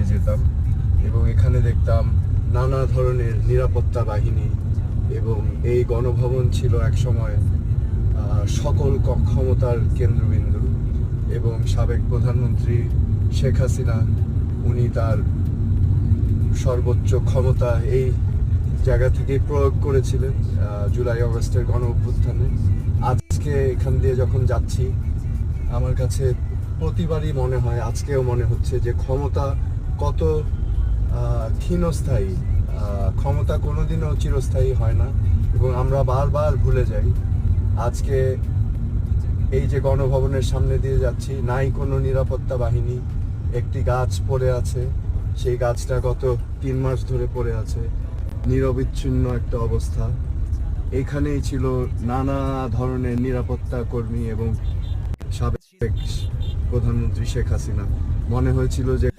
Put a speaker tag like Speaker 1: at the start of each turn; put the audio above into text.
Speaker 1: দিয়ে যেতাম এবং এখানে দেখতাম নানা ধরনের নিরাপত্তা বাহিনী এবং এই গণভবন ছিল এক সময় সকল ক্ষমতার কেন্দ্রবিন্দু এবং সাবেক প্রধানমন্ত্রী শেখ হাসিনা, উনি তার সর্বোচ্চ ক্ষমতা এই জায়গা থেকে প্রয়োগ করেছিলেন জুলাই অগস্টের গণ অভ্যুত্থানে। আজকে এখান দিয়ে যখন যাচ্ছি, আমার কাছে প্রতিবারই মনে হয়, আজকেও মনে হচ্ছে যে ক্ষমতা কত ক্ষীণস্থায়ী ক্ষমতা কোনোদিনও চিরস্থায়ী হয় না এবং আমরা বারবার ভুলে যাই। আজকে এই যে গণভবনের সামনে দিয়ে যাচ্ছি, নাই কোনো নিরাপত্তা বাহিনী, একটি গাছ পড়ে আছে, সেই গাছটা গত তিন মাস ধরে পড়ে আছে, নিরবিচ্ছিন্ন একটা অবস্থা। এখানেই ছিল নানা ধরনের নিরাপত্তা কর্মী এবং সাবেক প্রধানমন্ত্রী শেখ হাসিনা। মনে হয়েছিল যে